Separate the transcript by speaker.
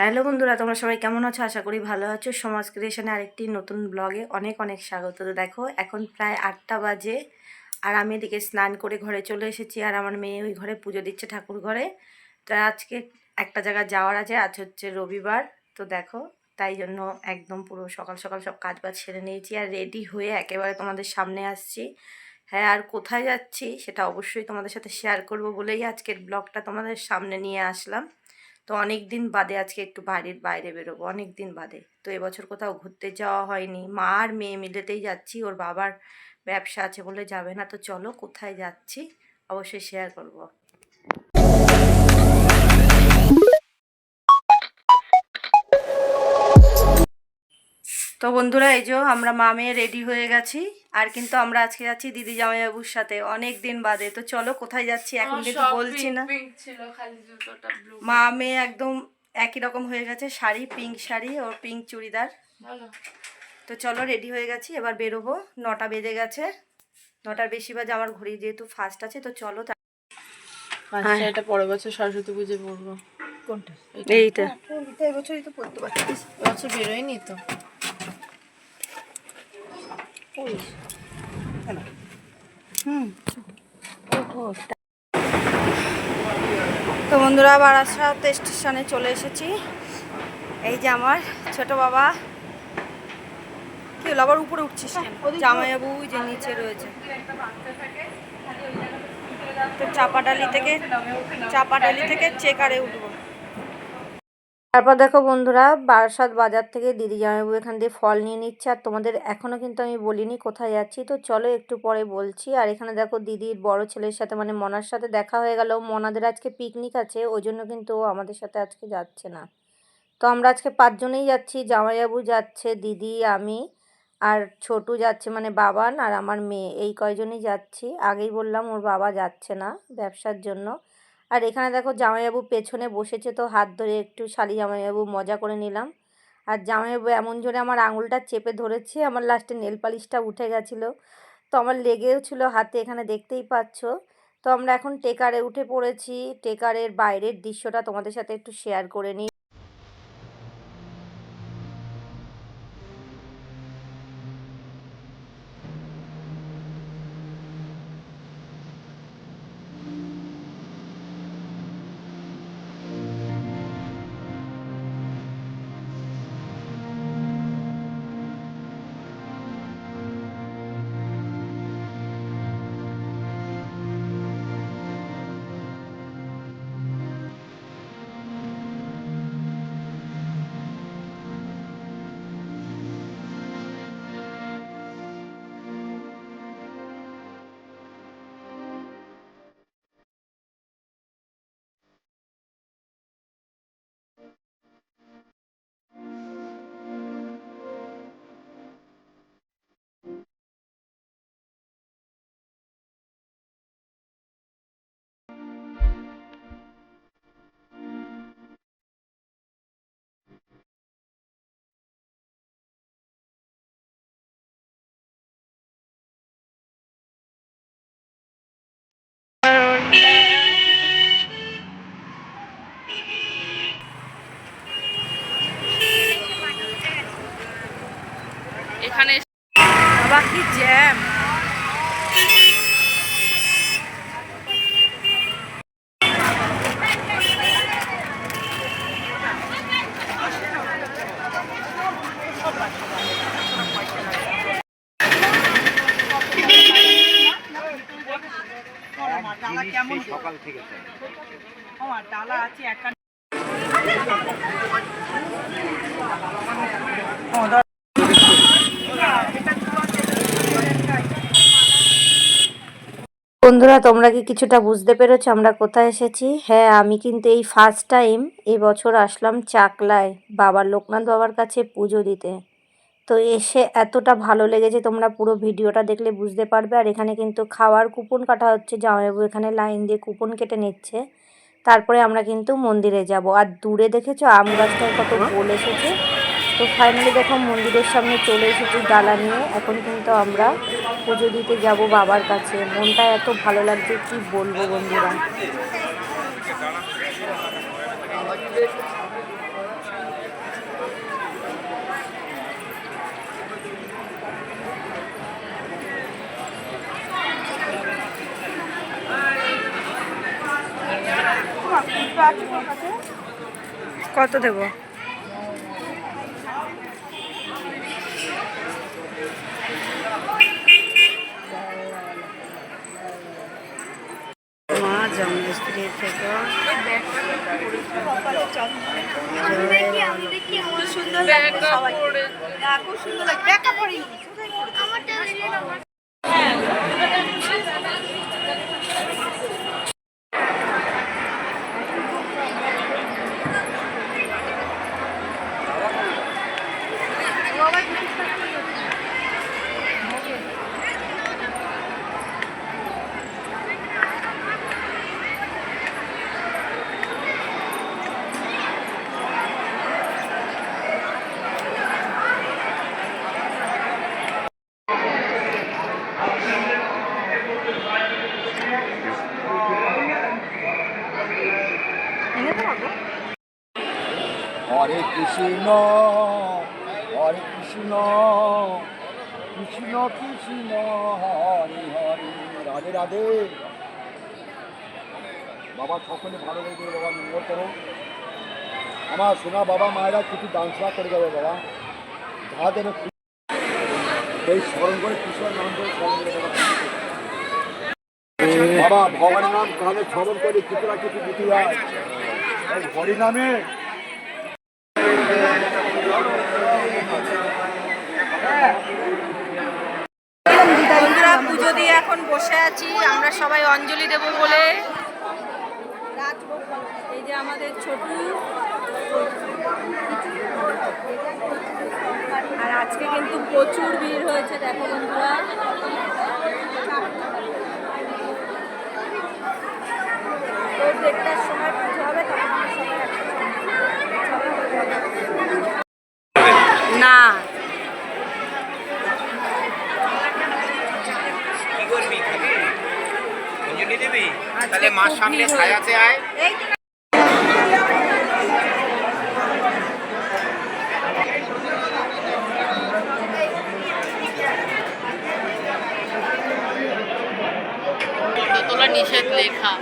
Speaker 1: Hello বন্ধুরা, তোমরা সবাই কেমন আছো? আশা করি ভালো আছো। সমাজ ক্রিয়েশনে আরেকটি নতুন ব্লগে অনেক অনেক স্বাগত। দেখো, এখন প্রায় আটটা বাজে আর আমি এদিকে স্নান করে ঘরে চলে এসেছি আর আমার মেয়ে ওই ঘরে পুজো দিচ্ছে ঠাকুর ঘরে। তো আজকে একটা জায়গায় যাওয়ার আছে, আজ হচ্ছে রবিবার। তো দেখো, তাই জন্য একদম পুরো সকাল সকাল সব কাজ বাজ সেরে নিয়েছি আর রেডি হয়ে একেবারে তোমাদের সামনে আসছি। হ্যাঁ আর কোথায় যাচ্ছি সেটা অবশ্যই তোমাদের সাথে শেয়ার করব বলেই আজকের ব্লগটা তোমাদের সামনে নিয়ে আসলাম। তো অনেক দিন বাদে আজকে একটু বাড়ির বাইরে বেরোবো অনেক দিন বাদে। তো এবছর কোথাও ঘুরতে যাওয়া হয়নি। মা আর মেয়ে মিলেতেই যাচ্ছি, ওর বাবার ব্যবসা আছে বলে যাবে না। তো চলো কোথায় যাচ্ছি অবশ্যই শেয়ার করব। তো বন্ধুরা এই যে আমরা মা মেয়ে রেডি হয়ে গেছি। আর কিন্তু আমরা আজকে যাচ্ছি দিদি জামাইবাবুর সাথে অনেক দিন বাদে। তো চলো কোথায় যাচ্ছি এখন কিন্তু বলছি না।
Speaker 2: pink ছিল খালি জুতোটা ব্লু
Speaker 1: মা মেয়ে একদম একই রকম হয়ে গেছে শাড়ি পিঙ্ক শাড়ি ওর পিঙ্ক চুড়িদার। তো চলো রেডি হয়ে গেছি এবার বেরোবো। নটা বেজে গেছে নটার বেশি বাজে আমার ঘড়ি যেহেতু ফার্স্ট আছে তো চলো তা-
Speaker 2: এটা পরের বছর সরস্বতী পুজো পড়ব।
Speaker 1: কোনটা?
Speaker 2: এইটা।
Speaker 1: এইটা।
Speaker 3: এবছরই তো পড়তে পারছিস
Speaker 2: বছর বেরোয়নি তো।
Speaker 1: তো বন্ধুরা বারাসাত স্টেশনে চলে এসেছি। এই যে আমার ছোট বাবা। কি হলো, আবার উপরে উঠছিস জামাইবাবু যে নিচে রয়েছে। তো চাপাডালি থেকে চাপাডালি থেকে চেকারে উঠবো। তারপর দেখো বন্ধুরা, বারাসাত বাজার থেকে দিদি জামাইবাবু এখান দিয়ে ফল নিয়ে নিচ্ছে। আর তোমাদের এখনও কিন্তু আমি বলিনি কোথায় যাচ্ছি। তো চলো একটু পরে বলছি। আর এখানে দেখো দিদির বড় ছেলের সাথে মানে মনার সাথে দেখা হয়ে গেল। মনাদের আজকে পিকনিক আছে, ওই জন্য কিন্তু ও আমাদের সাথে আজকে যাচ্ছে না। তো আমরা আজকে পাঁচজনেই যাচ্ছি। জামাইবাবু যাচ্ছে, দিদি, আমি আর ছোটু যাচ্ছে মানে বাবান আর আমার মেয়ে। এই কয়জনই যাচ্ছি। আগেই বললাম ওর বাবা যাচ্ছে না ব্যবসার জন্য। আর এখানে দেখো জামাইবাবু পেছনে বসেছে তো হাত ধরে একটু শালি জামাইবাবু মজা করে নিলাম। আর জামাইবাবু এমন জোরে আমার আঙুলটা চেপে ধরেছে, আমার লাস্টে নেল পালিশটা উঠে গেছিল। তো আমার লেগেও ছিল হাতে, এখানে দেখতেই পাচ্ছ। তো আমরা এখন টেকারে উঠে পড়েছি। টেকারের বাইরের দৃশ্যটা তোমাদের সাথে একটু শেয়ার করে নিই।
Speaker 3: সকাল থেকে আমার ডালা আছে একটা।
Speaker 1: বন্ধুরা তোমরা কি কিছুটা বুঝতে পেরেছ আমরা কোথায় এসেছি? হ্যাঁ আমি কিন্তু এই ফার্স্ট টাইম এবছর আসলাম চাকলায় বাবার লোকনাথ বাবার কাছে পুজো দিতে। তো এসে এতটা ভালো লেগেছে তোমরা পুরো ভিডিওটা দেখলে বুঝতে পারবে। আর এখানে কিন্তু খাওয়ার কুপন কাটা হচ্ছে। জামাইবাবু এখানে লাইন দিয়ে কুপন কেটে নিচ্ছে। তারপরে আমরা কিন্তু মন্দিরে যাব। আর দূরে দেখেছ আম গাছটায় কত গোল এসেছে? তো ফাইনালি দেখো মন্দিরের সামনে চলে এসেছি ডালা নিয়ে। এখন কিন্তু আমরা পুজো দিতে যাব বাবার কাছে। মনটা এত ভালো লাগছে, কি বলব বন্ধুরা? কত দেবো? মা জন্মস্ত্রী থেকে
Speaker 3: হরে কৃষ্ণ হরে কৃষ্ণ কৃষ্ণ কৃষ্ণ, হরে হরে, রাধে রাধে। বাবা, সকলে ভালো রেখে বাবা, মঙ্গল করো। আমার সোনা বাবা, মায়েরা কিছু দান সেবা করে যাবে, বাবা। যা যেন এই স্মরণ করে কৃষ্ণের নাম করে স্মরণ করে বাবা বাবা, ভগবানের নাম কানে স্মরণ করে কিছু দিতে হয়। এই হরি নামে।
Speaker 1: পুজো দিয়ে এখন বসে আছি, আমরা সবাই অঞ্জলি দেব বলে। এই যে আমাদের ছোটু। আর আজকে কিন্তু প্রচুর ভিড় হয়েছে, দেখো বন্ধুরা। তো দেড়টার সময় পুজো হবে তখন সবাই না।
Speaker 4: কি করবি খাবি দিবি তাহলে মার সামনে ছায়াতে আয়
Speaker 2: নিষেধ লেখা।